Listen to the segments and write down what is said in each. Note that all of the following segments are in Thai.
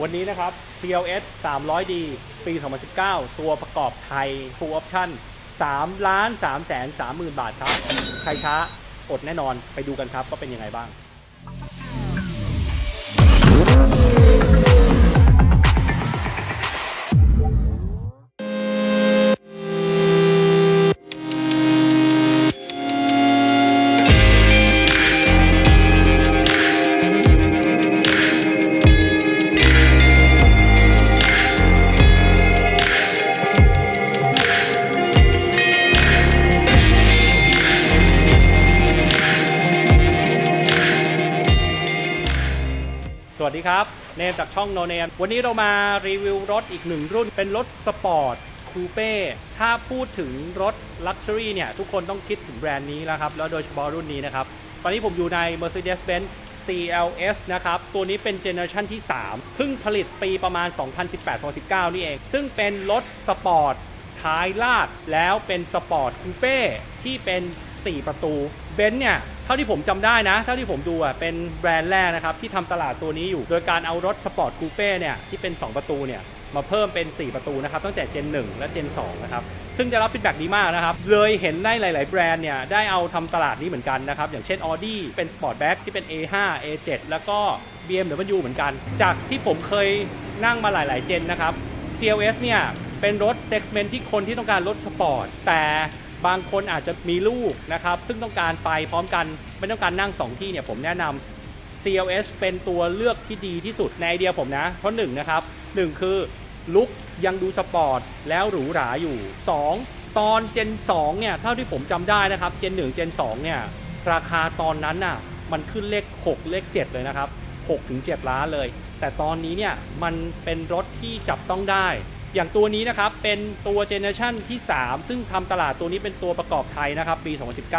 วันนี้นะครับ CLS 300D ปี 2019 ตัวประกอบไทย Full Option 3 ล้าน3แสน3หมื่นบาทครับ ใครช้าอดแน่นอนไปดูกันครับว่าเป็นยังไงบ้าง ดีครับ เนมจากช่องโนเนม วันนี้เรามารีวิวรถอีกหนึ่งรุ่น เป็นรถสปอร์ตคูเป้ ถ้าพูดถึงรถลักชัวรี่เนี่ย ทุกคนต้องคิดถึงแบรนด์นี้แล้วครับ แล้วโดยเฉพาะรุ่นนี้นะครับ ตอนนี้ผมอยู่ใน Mercedes-Benz CLS นะครับ ตัวนี้เป็นเจเนอเรชันที่ 3 เพิ่งผลิตปีประมาณ 2018-2019 นี่เอง ซึ่งเป็นรถสปอร์ตท้ายลาด แล้วเป็นสปอร์ตคูเป้ที่เป็น 4 ประตู เบนซ์เนี่ยเท่าที่ผมจำได้นะ เท่าที่ผมดูอะเป็นแบรนด์แรกนะครับที่ทำตลาดตัวนี้อยู่ โดยการเอารถสปอร์ตคูเป้เนี่ยที่เป็น 2 ประตูเนี่ยมาเพิ่มเป็น 4 ประตูนะครับตั้งแต่เจน1และเจน2นะครับ ซึ่งได้รับฟีดแบ็กดีมากนะครับ เลยเห็นได้หลาย ๆ แบรนด์เนี่ยได้เอาทำตลาดนี้เหมือนกันนะครับ อย่างเช่น Audi เป็น Sportback ที่เป็น A5 A7 แล้วก็ BMW เหมือนกัน จากที่ผมเคยนั่งมาหลาย ๆ เจนนะครับ CLS เนี่ยเป็นรถเซ็กเมนที่คนที่ต้องการรถสปอร์ตแต่ บางคนอาจจะมีลูกนะครับ ซึ่งต้องการไปพร้อมกันไม่ต้องการนั่ง 2 ที่เนี่ยผมแนะนำ CLS เป็นตัวเลือกที่ดีที่สุดในไอเดียผมนะ เพราะ1นะครับ1คือลุกยังดูสปอร์ตแล้วหรูหราอยู่ 2 ตอน Gen 2เนี่ยเท่าที่ผมจำได้นะครับ Gen 1 Gen 2เนี่ยราคาตอนนั้นน่ะมันขึ้นเลข 6 เลข 7 เลยนะครับ6ถึง7ล้านเลย แต่ตอนนี้เนี่ยมันเป็นรถที่จับต้องได้ อย่างตัวนี้นะครับเป็นตัวเจเนอเรชันที่ 3 ซึ่งทำตลาดตัวนี้เป็นตัวประกอบไทยนะครับปี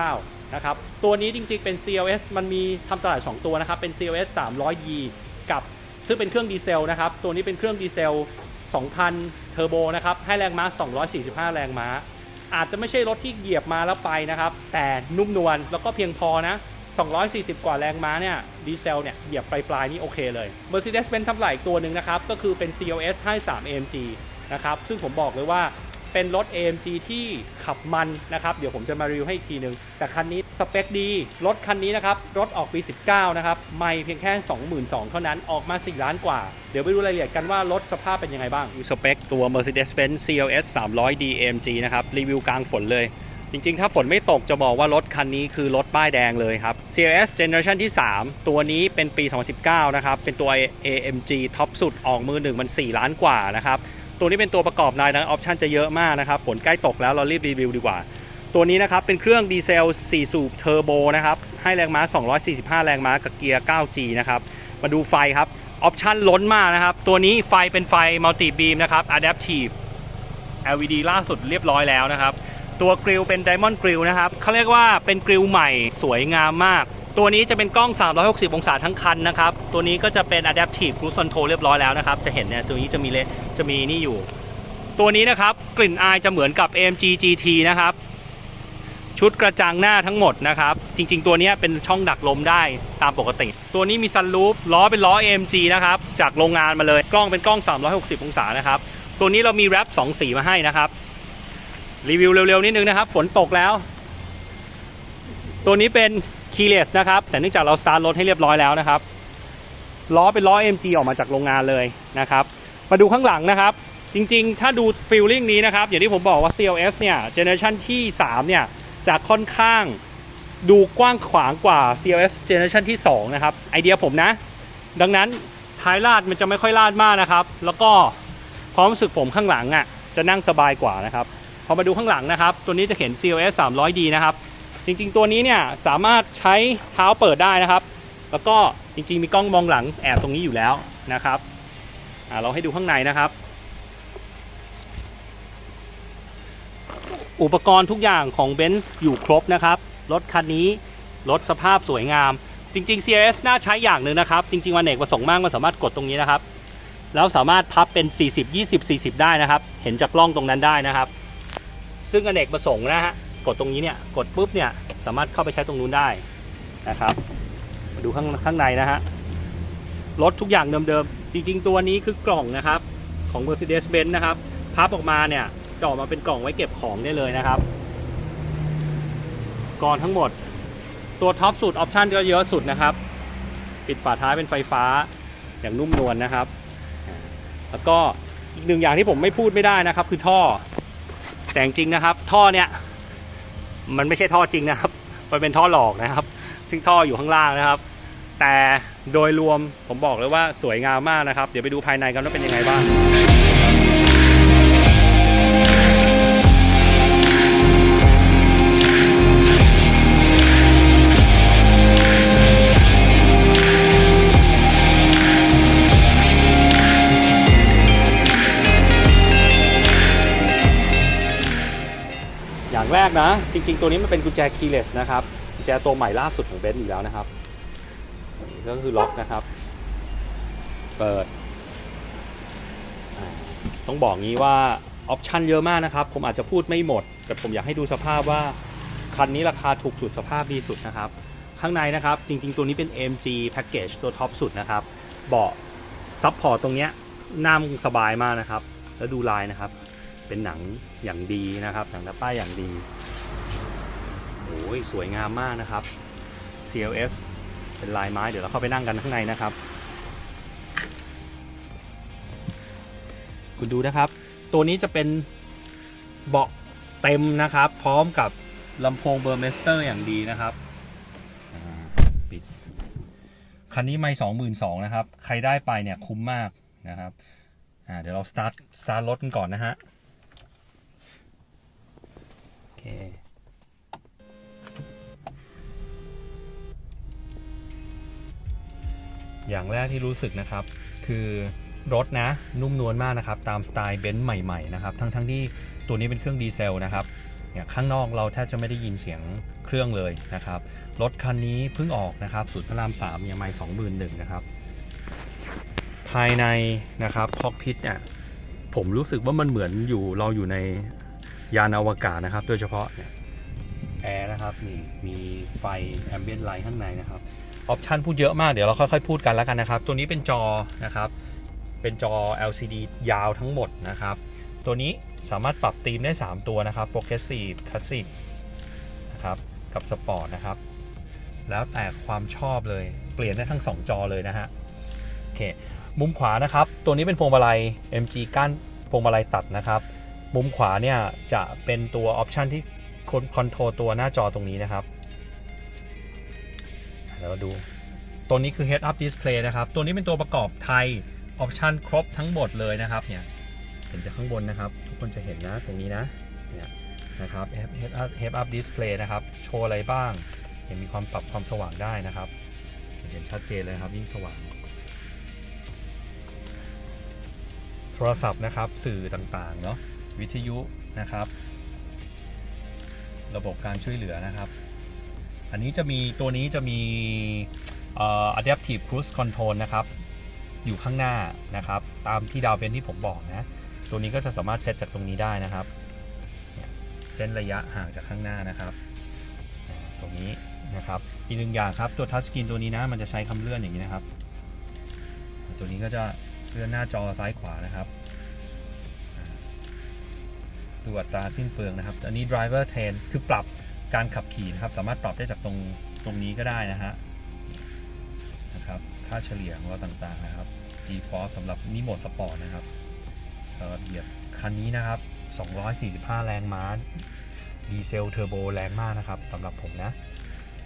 2019 นะครับ ตัวนี้จริงๆเป็น CLS มันมีทำตลาด 2 ตัวนะครับเป็น CLS 300E กับ ซึ่งเป็นเครื่องดีเซลนะครับ ตัวนี้เป็นเครื่องดีเซล 2,000 เทอร์โบนะครับ ให้แรงม้า 245 แรงม้า อาจจะไม่ใช่รถที่เหยียบมาแล้วไปนะครับ แต่นุ่มนวลแล้วก็เพียงพอนะ 240 กว่าแรงม้าเนี่ยดีเซลเนี่ยเหยียบปลายๆนี่โอเคเลย Mercedes-Benz ทำหลายตัวหนึ่งนะครับก็คือเป็น CLS ให้3 AMG นะครับ ซึ่งผมบอกเลยว่าเป็นรถ AMG ที่ขับมันนะครับ เดี๋ยวผมจะมารีวิวให้อีกทีหนึ่งแต่คันนี้สเปคดี รถคันนี้นะครับ รถออกปี 19 นะครับ ไม่เพียงแค่ 22,000เท่านั้น ออกมา 4 ล้านกว่า เดี๋ยวไปดูรายละเอียดกันว่ารถสภาพเป็นยังไงบ้าง สเปคตัว Mercedes-Benz CLS 300D AMG นะครับ รีวิวกลางฝนเลยจริง ๆ ถ้าฝนไม่ตกจะบอกว่ารถคันนี้คือรถป้ายแดงเลยครับ CLS Generation ที่ 3 ตัวนี้เป็นปี 2019 นะครับ เป็นตัว AMG ท็อปสุดออกมือหนึ่งมัน 4 ล้านกว่านะครับ ตัวนี้เป็นตัวประกอบนายนะออปชันจะเยอะมากนะครับฝนใกล้ตกแล้วเรารีบรีวิวดีกว่า ตัวนี้นะครับเป็นเครื่องดีเซล 4 สูบเทอร์โบนะครับให้แรงม้า 245 แรงม้ากับเกียร์ 9G นะครับมาดูไฟครับออปชันล้นมากนะครับตัวนี้ไฟเป็นไฟมัลติบีมนะครับ Adaptive LED ล่าสุดเรียบร้อยแล้วนะครับ ตัวกริลเป็น Diamond Grill นะครับเขาเรียกว่าเป็นกริลใหม่สวยงามมาก ตัวนี้จะเป็นกล้อง 360 องศาทั้งคันนะครับ ตัวนี้ก็จะเป็น Adaptive Cruise Control เรียบร้อยแล้วนะครับ จะเห็นเนี่ยตัวนี้จะมีเลจะมีนี่อยู่ ตัวนี้นะครับกลิ่นอายจะเหมือนกับ AMG GT นะครับ ชุดกระจังหน้าทั้งหมดนะครับ จริง ๆ ตัวนี้เป็นช่องดักลมได้ตามปกติ ตัวนี้มีซันรูฟล้อเป็นล้อ AMG นะครับ จากโรงงานมาเลย กล้องเป็นกล้อง 360 องศานะครับ ตัวนี้เรามีแรป2สีมาให้นะครับ รีวิวเร็วๆนิดนึงนะครับ ฝนตกแล้ว ตัวนี้เป็น keyless นะครับ แต่เนื่องจากเราสตาร์ทรถให้เรียบร้อยแล้วนะครับ ล้อเป็นล้อ MG ออกมาจากโรงงานเลยนะครับ มาดูข้างหลังนะครับ จริงๆ ถ้าดูฟีลลิ่งนี้นะครับ อย่างที่ผมบอกว่า CLS เนี่ยเจเนอเรชันที่ 3 เนี่ยจะค่อนข้างดูกว้างขวางกว่า CLS เจเนอเรชันที่ 2 นะครับ ไอเดียผมนะ ดังนั้นท้ายลาดมันจะไม่ค่อยลาดมากนะครับ แล้วก็ความรู้สึกผมข้างหลังอะจะนั่งสบายกว่านะครับ พอมาดูข้างหลังนะครับ ตัวนี้จะเห็น CLS 300D นะครับ จริงๆ ตัวนี้เนี่ยสามารถใช้เท้าเปิดได้นะครับ แล้วก็จริงๆ มีกล้องมองหลังแอบตรงนี้อยู่แล้วนะครับเราให้ดูข้างในนะครับ อุปกรณ์ทุกอย่างของ b e n z อยู่ครบนะครับ รถคันนี้รถสภาพสวยงาม จริง ๆ CLS น่าใช้อย่างหนึ่งนะครับ จริงๆวันเอกประสงค์มากมันสามารถกดตรงนี้นะครับ แล้วสามารถพับเป็น 40 20 40 ได้นะครับ เห็นจากกล้องตรงนั้นได้นะครับ ซึ่งอเนกประสงค์นะฮะ กดตรงนี้เนี่ยกดปุ๊บเนี่ยสามารถเข้าไปใช้ตรงนู้นได้นะครับมาดูข้างข้างในนะฮะรถทุกอย่างเดิมๆจริง ๆ ตัวนี้คือกล่องนะครับของ Mercedes-Benz นะครับพับออกมาเนี่ยจะออกมาเป็นกล่องไว้เก็บของได้เลยนะครับก่อนทั้งหมด ตัวท็อปสุดออปชันก็เยอะสุดนะครับ ปิดฝาท้ายเป็นไฟฟ้าอย่างนุ่มนวลนะครับ แล้วก็อีกหนึ่งอย่างที่ผมไม่พูดไม่ได้นะครับ คือท่อแต่จริงนะครับ ท่อเนี่ย มันไม่ใช่ท่อจริงนะครับ มันเป็นท่อหลอกนะครับ ซึ่งท่ออยู่ข้างล่างนะครับ แต่โดยรวมผมบอกเลยว่าสวยงามมากนะครับ เดี๋ยวไปดูภายในกันว่าเป็นยังไงบ้าง อย่างแรกนะ จริง ๆ ตัวนี้มันเป็นกุญแจ keyless นะครับ กุญแจตัวใหม่ล่าสุดของเบนซ์อยู่แล้วนะครับนี่ก็คือล็อกนะครับ เปิด ต้องบอกงี้ว่าออปชันเยอะมากนะครับ ผมอาจจะพูดไม่หมด แต่ผมอยากให้ดูสภาพว่า คันนี้ราคาถูกสุดสภาพดีสุดนะครับ ข้างในนะครับ จริง ๆ ตัวนี้เป็น AMG Package ตัวท็อปสุดนะครับ เบาะซับพอร์ตตรงเนี้ยนั่งสบายมากนะครับ แล้วดูลายนะครับ เป็นหนังอย่างดีนะครับ หนังหน้าป้ายอย่างดีโอ้ยสวยงามมากนะครับ CLS เป็นลายไม้เดี๋ยวเราเข้าไปนั่งกันข้างในนะครับ คุณดูนะครับ ตัวนี้จะเป็นเบาะเต็มนะครับ พร้อมกับลำโพงเบอร์เมสเตอร์อย่างดีนะครับปิดคันนี้ไม่สองหมื่นสองนะครับ ใครได้ไปเนี่ยคุ้มมากนะครับอ่าเดี๋ยวเราสตาร์ทสตาร์ทรถกันก่อนนะฮะ คอย่างแรกที่รู้สึกนะครับ คือรถนะนุ่มนวลมากนะครับ ตามสไตล์เบนซ์ใหม่ๆนะครับทั้งๆทที่ตัวนี้เป็นเครื่องดีเซลนะครับเนี่ยข้างนอกเราแทบจะไม่ได้ยินเสียงเครื่องเลยนะครับ รถคันนี้เพิ่งออกนะครับสูตรพระรามสามยังไม่สองหมื่นหนึ่งนะครับ ภายในนะครับคอกพิทเนี่ยผมรู้สึกว่ามันเหมือนอยู่เราอยู่ใน ยานอวกาศนะครับ โดยเฉพาะเนี่ยแอร์นะครับมีมีไฟแอมเบียนไลท์ข้างในนะครับออปชันพูดเยอะมากเดี๋ยวเราค่อยๆ พูดกันแล้วกันนะครับ ตัวนี้เป็นจอนะครับ เป็นจอ LCD ยาวทั้งหมดนะครับ ตัวนี้สามารถปรับธีมได้ 3 ตัวนะครับ Progressive Classic นะครับกับ Sport นะครับ แล้วแต่ความชอบเลยเปลี่ยนได้ทั้ง 2 จอเลยนะฮะโอเคมุมขวานะครับ ตัวนี้เป็นพวงมาลัย MG ก้านพวงมาลัยตัดนะครับ มุมขวาเนี่ยจะเป็นตัวออปชันที่คอนโทรลตัวหน้าจอตรงนี้นะครับเดี๋ยวเราดู ตัวนี้คือ Head Up Display นะครับ ตัวนี้เป็นตัวประกอบไทยออปชันครบทั้งหมดเลยนะครับเนี่ยเห็นจากข้างบนนะครับ ทุกคนจะเห็นนะตรงนี้นะเนี่ยนะครับ Head Up Head Up Display นะครับ โชว์อะไรบ้างเห็นมีความปรับความสว่างได้นะครับ เห็นชัดเจนเลยครับยิ่งสว่าง โทรศัพท์นะครับสื่อต่างๆเนาะ วิทยุนะครับ ระบบการช่วยเหลือนะครับ อันนี้จะมีตัวนี้จะมี adaptive cruise control นะครับ อยู่ข้างหน้านะครับ ตามที่ดาวเบนที่ผมบอกนะ ตัวนี้ก็จะสามารถเซตจากตรงนี้ได้นะครับเส้นระยะห่างจากข้างหน้านะครับตรงนี้นะครับอีกหนึ่งอย่างครับตัวทัชสกรีนตัวนี้นะมันจะใช้คำเลื่อนอย่างนี้นะครับ ตัวนี้ก็จะเลื่อนหน้าจอซ้ายขวานะครับ ดูอัตราสิ้นเปลืองนะครับ อันนี้ driver train คือปรับการขับขี่นะครับ สามารถปรับได้จากตรงตรงนี้ก็ได้นะฮะนะครับ ค่าเฉลี่ยของเราต่างๆนะครับ G-Force สำหรับนี่โหมดสปอร์ตนะครับเราเหยียบคันนี้นะครับ 245 แรงม้า ดีเซลเทอร์โบแรงมากนะครับสำหรับผมนะ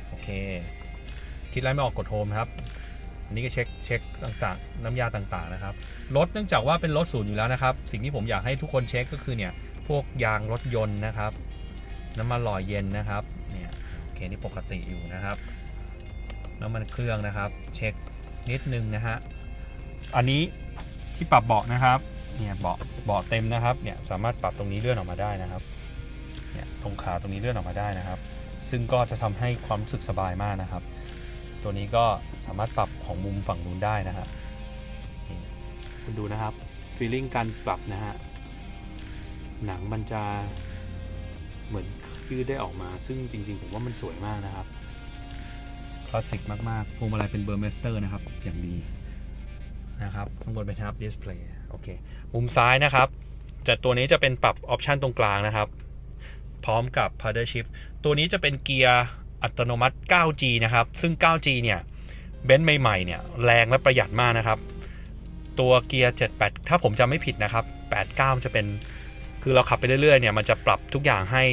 โอเค คิดไรไม่ออกกดโฮมครับอันนี้ก็เช็คเช็คต่างๆ น้ำยาต่างๆนะครับ รถเนื่องจากว่าเป็นรถศูนย์อยู่แล้วนะครับ สิ่งที่ผมอยากให้ทุกคนเช็คก็คือเนี่ย พวกยางรถยนต์นะครับ น้ำมันหล่อเย็นนะครับเนี่ยโอเคนี่ปกติอยู่นะครับน้ำมันเครื่องนะครับ เช็คนิดนึงนะฮะอันนี้ที่ปรับเบาะนะครับเนี่ยเบาะเบาะเต็มนะครับเนี่ยสามารถปรับตรงนี้เลื่อนออกมาได้นะครับเนี่ยตรงขาตรงนี้เลื่อนออกมาได้นะครับ ซึ่งก็จะทำให้ความรู้สึกสบายมากนะครับ ตัวนี้ก็สามารถปรับของมุมฝั่งนู้นได้นะครับคุณดูนะครับฟีลลิ่งการปรับนะฮะ หนังมันจะเหมือนยืดได้ออกมา ซึ่งจริง ๆ ผมว่ามันสวยมากนะครับ คลาสสิกมาก ๆพวงมาลัยเป็นเบอร์เมสเตอร์นะครับ อย่างดีนะครับ ข้างบนเป็น Head Up Display โอเคมุมซ้ายนะครับจะตัวนี้จะเป็นปรับออปชันตรงกลางนะครับ พร้อมกับ Paddle Shift ตัวนี้จะเป็นเกียร์อัตโนมัติ 9G นะครับ ซึ่ง 9G เนี่ยเบนซ์ใหม่ๆเนี่ยแรงและประหยัดมากนะครับ ตัวเกียร์ 78 ถ้าผมจำไม่ผิดนะครับ 89 จะเป็น คือเราขับไปเรื่อยๆเนี่ยมันจะปรับทุกอย่างให้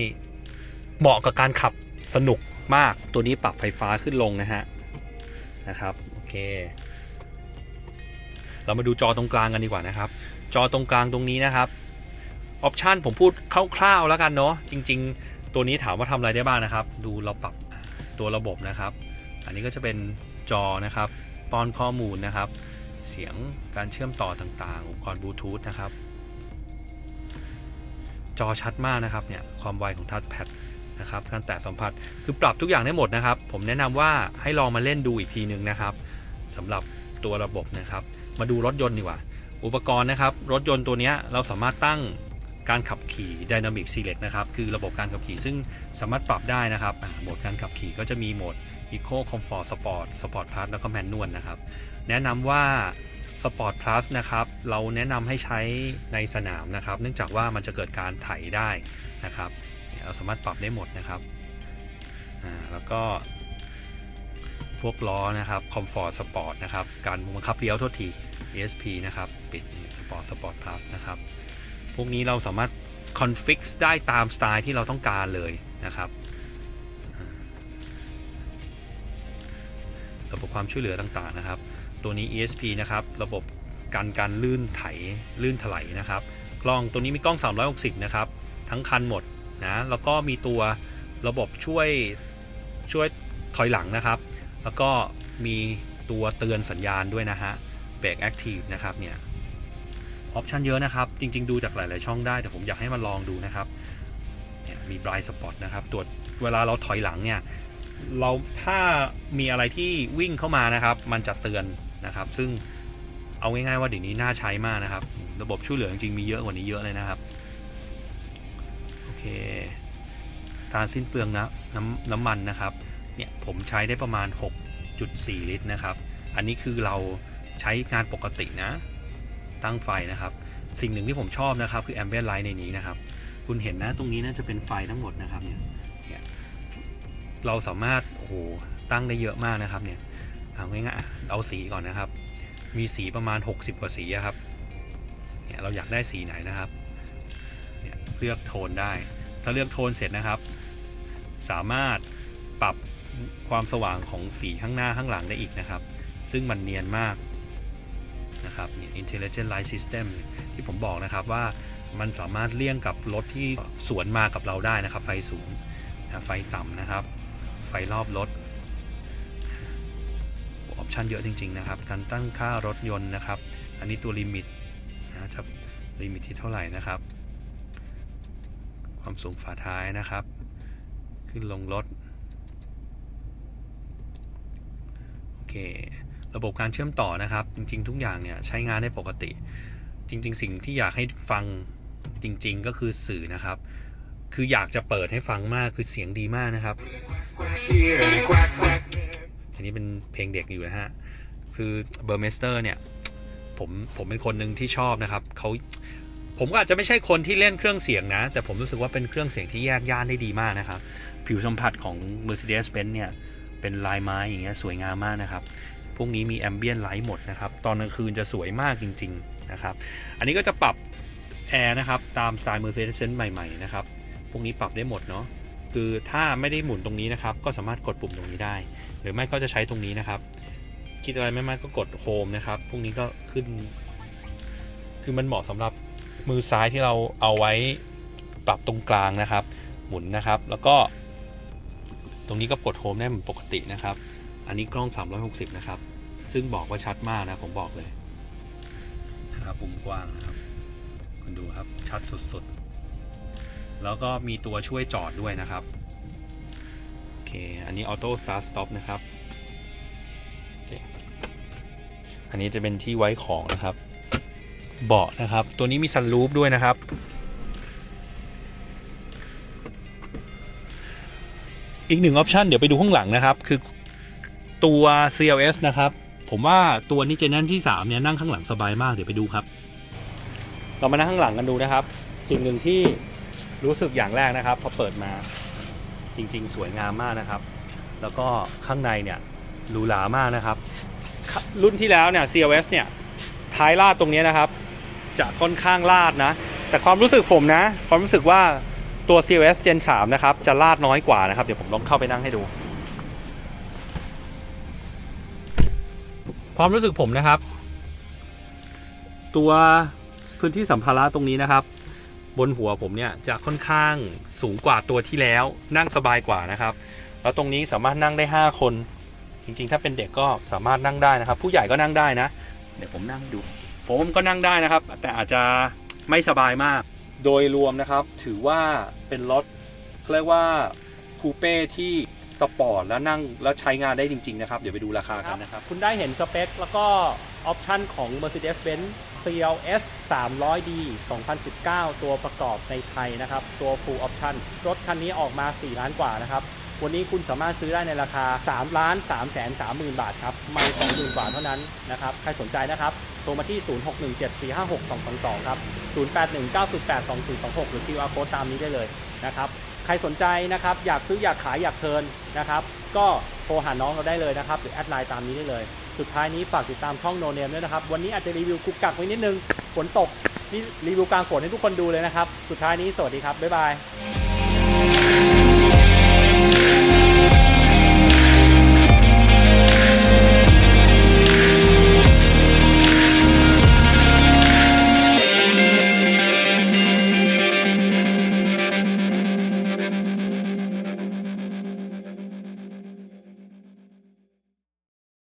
เหมาะกับการขับสนุกมาก ตัวนี้ปรับไฟฟ้าขึ้นลงนะฮะนะครับโอเค เรามาดูจอตรงกลางกันดีกว่านะครับ จอตรงกลางตรงนี้นะครับออปชันผมพูดคร่าวๆแล้วกันเนาะจริง ๆ ตัวนี้ถามว่าทำอะไรได้บ้างนะครับ ดูเราปรับตัวระบบนะครับ อันนี้ก็จะเป็นจอนะครับป้อนข้อมูลนะครับ เสียงการเชื่อมต่อต่างๆอุปกรณ์บลูทูธนะครับ จอชัดมากนะครับเนี่ยความไวของทัชแพดนะครับการแตะสัมผัสคือปรับทุกอย่างได้หมดนะครับ ผมแนะนำว่าให้ลองมาเล่นดูอีกทีหนึ่งนะครับสำหรับตัวระบบนะครับ มาดูรถยนต์ดีกว่า อุปกรณ์นะครับ รถยนต์ตัวนี้เราสามารถตั้งการขับขี่ Dynamic Select นะครับคือระบบการขับขี่ซึ่งสามารถปรับได้นะครับโหมดการขับขี่ก็จะมีโหมด Eco Comfort Sport Sport Plus แล้วก็ Manual นะครับ แนะนำว่า Sport Plus นะครับ เราแนะนำให้ใช้ในสนามนะครับ เนื่องจากว่ามันจะเกิดการไถได้นะครับ เราสามารถปรับได้หมดนะครับ แล้วก็พวกล้อนะครับ Comfort Sport นะครับ การบังคับเลี้ยวโทษที ESP นะครับ ปิด Sport Sport Plus นะครับ พวกนี้เราสามารถ config ได้ตามสไตล์ที่เราต้องการเลยนะครับ ระบบความช่วยเหลือต่างๆนะครับ ตัวนี้ ESP นะครับ ระบบการการลื่นไถลื่นถลายนะครับ กล้องตัวนี้มีกล้อง 360 นะครับ ทั้งคันหมดนะ แล้วก็มีตัวระบบช่วยช่วยถอยหลังนะครับ แล้วก็มีตัวเตือนสัญญาณด้วยนะฮะเบรกแอคทีฟนะครับเนี่ยออปชันเยอะนะครับ จริง ๆ ดูจากหลาย ๆ ช่องได้ แต่ผมอยากให้มาลองดูนะครับเนี่ยมี blind spot นะครับตัวเวลาเราถอยหลังเนี่ยเราถ้ามีอะไรที่วิ่งเข้ามานะครับ มันจะเตือน นะครับ ซึ่งเอาง่ายๆว่าเดี๋ยวนี้น่าใช้มากนะครับ ระบบช่วยเหลือจริงๆมีเยอะกว่านี้เยอะเลยนะครับ โอเค การสิ้นเปลืองนะน้ำน้ำมันนะครับ เนี่ยผมใช้ได้ประมาณ 6.4 ลิตรนะครับ อันนี้คือเราใช้งานปกตินะ ตั้งไฟนะครับ สิ่งหนึ่งที่ผมชอบนะครับ คือ ambient light ในนี้นะครับ คุณเห็นนะตรงนี้น่าจะเป็นไฟทั้งหมดนะครับเนี่ยเนี่ยเราสามารถโอ้โหตั้งได้เยอะมากนะครับเนี่ย เอาง่ายๆเอาสีก่อนนะครับ มีสีประมาณ 60 กว่าสีครับเนี่ยเราอยากได้สีไหนนะครับเนี่ยเลือกโทนได้ ถ้าเลือกโทนเสร็จนะครับ สามารถปรับความสว่างของสีข้างหน้าข้างหลังได้อีกนะครับ ซึ่งมันเนียนมากนะครับเนี่ย intelligent light system ที่ผมบอกนะครับว่ามันสามารถเลี่ยงกับรถที่สวนมากับเราได้นะครับ ไฟสูงนะไฟต่ำนะครับ ไฟรอบรถ ชันเยอะจริง ๆ นะครับ การตั้งค่ารถยนต์นะครับ อันนี้ตัวลิมิตนะจะลิมิตที่เท่าไหร่นะครับ ความสูงฝาท้ายนะครับ ขึ้นลงรถโอเค ระบบการเชื่อมต่อนะครับ จริง ๆ ทุกอย่างเนี่ยใช้งานได้ปกติ จริง ๆ สิ่งที่อยากให้ฟังจริง ๆ ก็คือสื่อนะครับ คืออยากจะเปิดให้ฟังมากคือเสียงดีมากนะครับ อันนี้เป็นเพลงเด็กอยู่นะฮะ คือเบอร์เมสเตอร์เนี่ยผมผมเป็นคนหนึ่งที่ชอบนะครับเขาผมก็อาจจะไม่ใช่คนที่เล่นเครื่องเสียงนะ แต่ผมรู้สึกว่าเป็นเครื่องเสียงที่แยกย่านได้ดีมากนะครับ ผิวสัมผัสของ Mercedes-Benz เนี่ย เป็นลายไม้อย่างเงี้ยสวยงามมากนะครับ พวกนี้มีแอมเบียนไลท์หมดนะครับ ตอนกลางคืนจะสวยมากจริง ๆ นะครับ อันนี้ก็จะปรับแอร์นะครับ ตามสไตล์ mercedes benz ใหม่ ๆ นะครับ พวกนี้ปรับได้หมดเนาะคือถ้าไม่ได้หมุนตรงนี้นะครับ ก็สามารถกดปุ่มตรงนี้ได้ หรือไม่ก็จะใช้ตรงนี้นะครับ คิดอะไรไม่มากก็กดโฮมนะครับ พวกนี้ก็ขึ้น คือมันเหมาะสำหรับมือซ้ายที่เราเอาไว้ปรับตรงกลางนะครับ หมุนนะครับ แล้วก็ ตรงนี้ก็กดโฮมได้เหมือนปกตินะครับ อันนี้กล้อง 360 นะครับ ซึ่งบอกว่าชัดมากนะผมบอกเลยนะครับมุมกว้างนะครับ คุณดูครับชัดสุดๆ แล้วก็มีตัวช่วยจอดด้วยนะครับ อเคอันนี้ออโต้สตาร์ทสต็อปนะครับ อันนี้จะเป็นที่ไว้ของนะครับ เบาะนะครับ ตัวนี้มีซันรูฟด้วยนะครับ อีกหนึ่งออปชันเดี๋ยวไปดูข้างหลังนะครับ คือตัว CLS นะครับ ผมว่าตัวนี้เจเนนที่3เนี่ยนั่งข้างหลังสบายมาก เดี๋ยวไปดูครับ เรามานั่งข้างหลังกันดูนะครับ สิ่งหนึ่งที่รู้สึกอย่างแรกนะครับ พอเปิดมา จริง ๆ สวยงามมากนะครับ แล้วก็ข้างในเนี่ยหรูหรามากนะครับ รุ่นที่แล้วเนี่ย CLS เนี่ยท้ายลาดตรงนี้นะครับ จะค่อนข้างลาดนะ แต่ความรู้สึกผมนะ ความรู้สึกว่าตัว CLS Gen 3 นะครับ จะลาดน้อยกว่านะครับ เดี๋ยวผมลองเข้าไปนั่งให้ดู ความรู้สึกผมนะครับ ตัวพื้นที่สัมภาระตรงนี้นะครับ บนหัวผมเนี่ยจะค่อนข้างสูงกว่าตัวที่แล้ว นั่งสบายกว่านะครับ แล้วตรงนี้สามารถนั่งได้ 5 คน จริงๆ ถ้าเป็นเด็กก็สามารถนั่งได้นะครับ ผู้ใหญ่ก็นั่งได้นะ เดี๋ยวผมนั่งดู ผมก็นั่งได้นะครับ แต่อาจจะไม่สบายมาก โดยรวมนะครับ ถือว่าเป็นรถเรียกว่า คูเป้ที่สปอร์ตแล้วนั่งแล้วใช้งานได้จริง ๆ นะครับ เดี๋ยวไปดูราคากันนะครับ คุณได้เห็นสเปค แล้วก็ออปชันของ Mercedes-Benz CLS 300D 2019 ตัวประกอบในไทยนะครับ ตัว Full Option รถคันนี้ออกมา 4 ล้านกว่านะครับ วันนี้คุณสามารถซื้อได้ในราคา 3 ล้าน3แสน3หมื่นบาทครับ ไม่20,000กว่าเท่านั้นนะครับ ใครสนใจนะครับ โทรมาที่ 0617456222 ครับ 0819082026 หรือ QR code ตามนี้ได้เลยนะครับ ใครสนใจนะครับอยากซื้ออยากขายอยากเทินนะครับ ก็โทรหาน้องเราได้เลยนะครับ หรือแอดไลน์ตามนี้ได้เลย สุดท้ายนี้ฝากติดตามช่องโนเนมด้วยนะครับ วันนี้อาจจะรีวิวกุกกักไว้นิดนึงฝนตกนี่รีวิวกลางฝนให้ทุกคนดูเลยนะครับ สุดท้ายนี้สวัสดีครับบ๊ายบาย